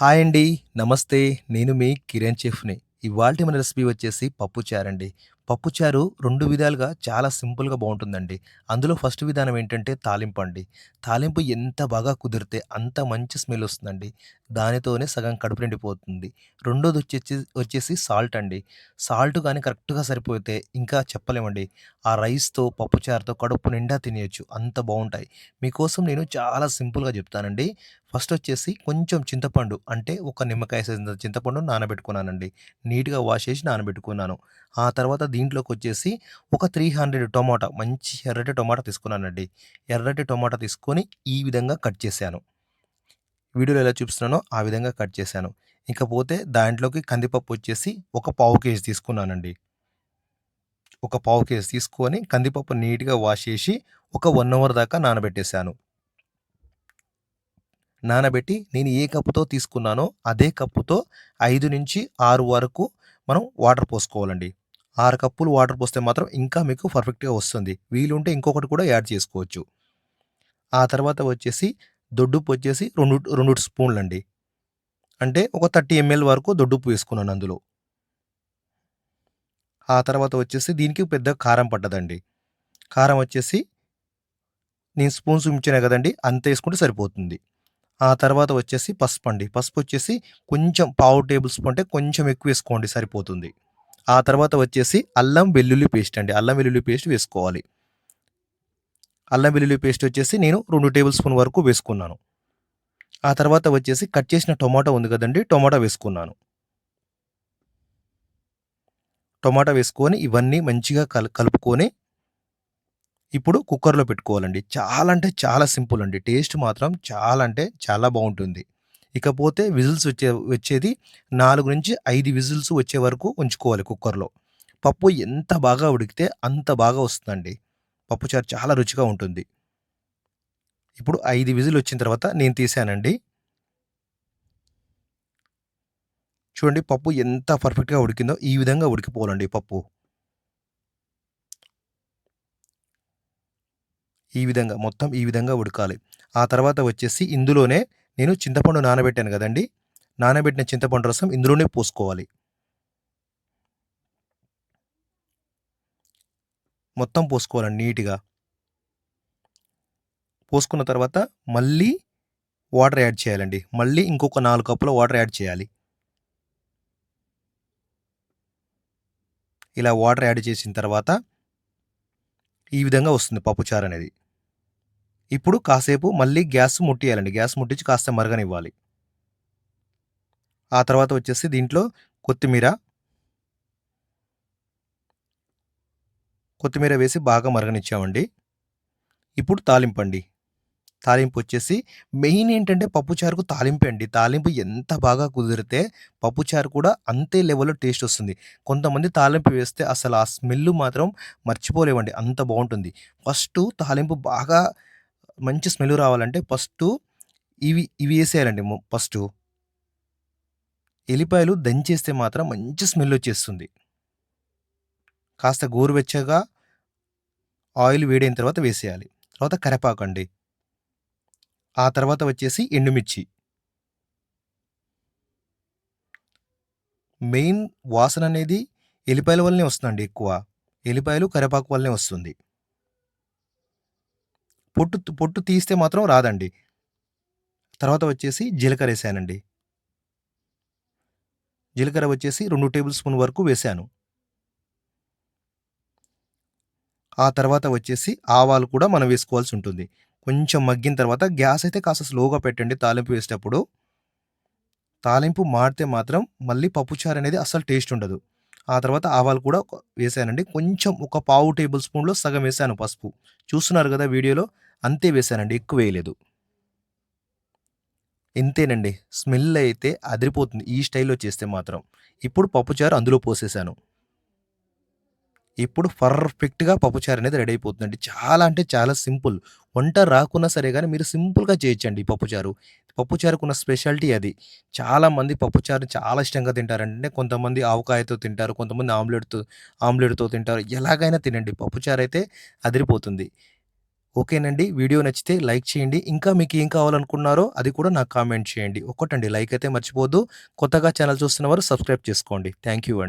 Hi అండి. నమస్తే. నేను మీ కిరణ్ చెఫ్‌ని. ఇవాళ మన రెసిపీ వచ్చేసి పప్పుచారండి. పప్పుచారు రెండు విధాలుగా చాలా సింపుల్‌గా బాగుంటుందండి అందులో ఫస్ట్ విధానం ఏంటంటే తాలింపు అండి తాలింపు ఎంత బాగా కుదిరితే అంత మంచి స్మెల్ వస్తుందండి దానితోనే సగం కడుపు నిండిపోతుంది. రెండోది వచ్చేసి సాల్ట్ అండి. సాల్ట్ కానీ కరెక్ట్‌గా సరిపోతే ఇంకా చెప్పలేమండి. ఆ రైస్‌తో, పప్పుచారుతో కడుపు నిండా తినేయచ్చు అంత బాగుంటాయి మీకోసం నేను చాలా సింపుల్‌గా చెప్తానండి. ఫస్ట్ వచ్చేసి కొంచెం చింతపండు అంటే ఒక నిమ్మకాయ చింతపండు నానబెట్టుకున్నానండి. నీట్‌గా వాష్ చేసి నానబెట్టుకున్నాను. ఆ తర్వాత దీంట్లోకి వచ్చేసి ఒక త్రీ హండ్రెడ్ టొమాటో మంచి ఎర్రటి టొమాటో తీసుకున్నానండి. ఎర్రటి టొమాటో తీసుకొని ఈ విధంగా కట్ చేశాను. వీడియోలో ఎలా చూపిస్తున్నానో ఆ విధంగా కట్ చేశాను. ఇకపోతే దాంట్లోకి కందిపప్పు వచ్చేసి ఒక పావు కేజీ తీసుకున్నానండి. ఒక పావు కేజీ తీసుకొని కందిపప్పు నీట్‌గా వాష్ చేసి ఒక వన్ అవర్ దాకా నానబెట్టేశాను. నానబెట్టి నేను ఏ కప్పుతో తీసుకున్నానో అదే కప్పుతో 5-6 వరకు మనం వాటర్ పోసుకోవాలండి. ఆరు కప్పులు వాటర్ పోస్తే మాత్రం ఇంకా మీకు పర్ఫెక్ట్‌గా వస్తుంది. వీలుంటే ఇంకొకటి కూడా యాడ్ చేసుకోవచ్చు. ఆ తర్వాత వచ్చేసి దొడ్డుప్పు వచ్చేసి 2, 2 స్పూన్లండి. అంటే ఒక 30 ఎంఎల్ వరకు దొడ్డుప్పు వేసుకున్నాను అందులో. ఆ తర్వాత వచ్చేసి దీనికి పెద్దగా కారం పట్టదండి. కారం వచ్చేసి నేను స్పూన్స్ ఉంచాను కదండి అంత వేసుకుంటే సరిపోతుంది. ఆ తర్వాత వచ్చేసి పసుపు అండి పసుపు వచ్చేసి కొంచెం పావు టేబుల్ స్పూన్ అంటే కొంచెం ఎక్కువ వేసుకోండి సరిపోతుంది. ఆ తర్వాత వచ్చేసి అల్లం వెల్లుల్లి పేస్ట్ అండి. అల్లం వెల్లుల్లి పేస్ట్ వేసుకోవాలి. అల్లం వెల్లుల్లి పేస్ట్ వచ్చేసి నేను రెండు టేబుల్ స్పూన్ వరకు వేసుకున్నాను. ఆ తర్వాత వచ్చేసి కట్ చేసిన టొమాటో ఉంది కదండి టొమాటో వేసుకున్నాను. టొమాటో వేసుకొని ఇవన్నీ మంచిగా కల్ కలుపుకొని ఇప్పుడు కుక్కర్‌లో పెట్టుకోవాలండి. చాలా అంటే చాలా సింపుల్ అండి. టేస్ట్ మాత్రం చాలా అంటే చాలా బాగుంటుంది ఇకపోతే విజిల్స్ వచ్చే వచ్చేది 4-5 విజిల్స్ వచ్చే వరకు ఉంచుకోవాలి కుక్కర్‌లో. పప్పు ఎంత బాగా ఉడికితే అంత బాగా వస్తుందండి. పప్పుచారు చాలా రుచిగా ఉంటుంది. ఇప్పుడు 5 విజిలొచ్చిన తర్వాత నేను తీసానండి. చూడండి పప్పు ఎంత పర్ఫెక్ట్‌గా ఉడికిందో ఈ విధంగా ఉడికిపోవాలండి పప్పు. ఈ విధంగా మొత్తం ఈ విధంగా ఉడకాలి. ఆ తర్వాత వచ్చేసి ఇందులోనే నేను చింతపండు నానబెట్టాను కదండి నానబెట్టిన చింతపండు రసం ఇందులోనే పోసుకోవాలి. మొత్తం పోసుకోవాలండి నీట్‌గా. పోసుకున్న తర్వాత మళ్ళీ వాటర్ యాడ్ చేయాలండి. మళ్ళీ ఇంకొక నాలుగు కప్పుల వాటర్ యాడ్ చేయాలి. ఇలా వాటర్ యాడ్ చేసిన తర్వాత ఈ విధంగా వస్తుంది పప్పుచారనేది. ఇప్పుడు కాసేపు మళ్ళీ గ్యాస్ ముట్టియాలండి. గ్యాస్ ముట్టించి కాస్త మరగనివ్వాలి. ఆ తర్వాత వచ్చేసి దీంట్లో కొత్తిమీర కొత్తిమీర వేసి బాగా మరగనిచ్చామండి. ఇప్పుడు తాలింపండి. తాలింపొచ్చేసి మెయిన్ ఏంటంటే పప్పుచారుకు తాలింపు అండి. తాలింపు ఎంత బాగా కుదిరితే పప్పుచారు కూడా అంతే లెవెల్‌లో టేస్ట్ వస్తుంది. కొంతమంది తాలింపు వేస్తే అసలు ఆ స్మెల్ మాత్రం మర్చిపోలేవండి అంత బాగుంటుంది ఫస్ట్ తాలింపు బాగా మంచి స్మెల్ రావాలంటే ఫస్ట్ ఇవి ఇవి వేసేయాలండి ఫస్ట్ ఎల్లిపాయలు దంచేస్తే మాత్రం మంచి స్మెల్ వచ్చేస్తుంది. కాస్త గోరువెచ్చగా ఆయిల్ వేడైన తర్వాత వేసేయాలి. తర్వాత కరేపాకు అండి ఆ తర్వాత వచ్చేసి ఎండుమిర్చి. మెయిన్ వాసన అనేది ఎల్లిపాయల వల్లనే వస్తుందండి ఎక్కువ. ఎల్లిపాయలు, కరేపాకు వల్లనే వస్తుంది. పొట్టు పొట్టు తీస్తే మాత్రం రాదండి. తర్వాత వచ్చేసి జీలకర్ర వేసానండి జీలకర్ర వచ్చేసి రెండు టేబుల్ స్పూన్ వరకు వేశాను. ఆ తర్వాత వచ్చేసి ఆవాలు కూడా మనం వేసుకోవాల్సి ఉంటుంది. కొంచెం మగ్గిన తర్వాత గ్యాస్ అయితే కాస్త స్లోగా పెట్టండి తాలింపు వేసేటప్పుడు. తాలింపు మాడితే మాత్రం మళ్ళీ పప్పుచారు అనేది అస్సలు టేస్ట్ ఉండదు. ఆ తర్వాత ఆవాలు కూడా వేసానండి వేశానండి. కొంచెం ఒక పావు టేబుల్ స్పూన్‌లో సగం వేశాను పసుపు. చూస్తున్నారు కదా వీడియోలో అంతే వేశానండి. ఎక్కువ వేయలేదు. ఇంతేనండి. స్మెల్ అయితే అదిరిపోతుంది. ఈ స్టైల్‌లో చేస్తే మాత్రం. ఇప్పుడు పప్పుచారు అందులో పోసేసాను. ఇప్పుడు పర్ఫెక్ట్‌గా పప్పుచారు అనేది రెడీ అయిపోతుందండి. చాలా అంటే చాలా సింపుల్. వంట రాకున్నా సరే గానీ మీరు సింపుల్‌గా చేయొచ్చండి ఈ పప్పుచారు. పప్పుచారుకున్న స్పెషాలిటీ అది. చాలామంది పప్పుచారు చాలా ఇష్టంగా తింటారంటే కొంతమంది ఆవకాయతో తింటారు. కొంతమంది ఆమ్లెట్‌తో ఆమ్లెట్‌తో తింటారు. ఎలాగైనా తినండి. పప్పుచారు అయితే అదిరిపోతుంది. ఓకేనండి. వీడియో నచ్చితే లైక్ చేయండి. ఇంకా మీకేం కావాలనుకున్నారో అది కూడా నాకు కామెంట్ చేయండి. ఒక్కటండి లైక్ అయితే మర్చిపోవద్దు. కొత్తగా ఛానల్ చూస్తున్నవారు సబ్స్క్రైబ్ చేసుకోండి. థ్యాంక్ యూ అండి.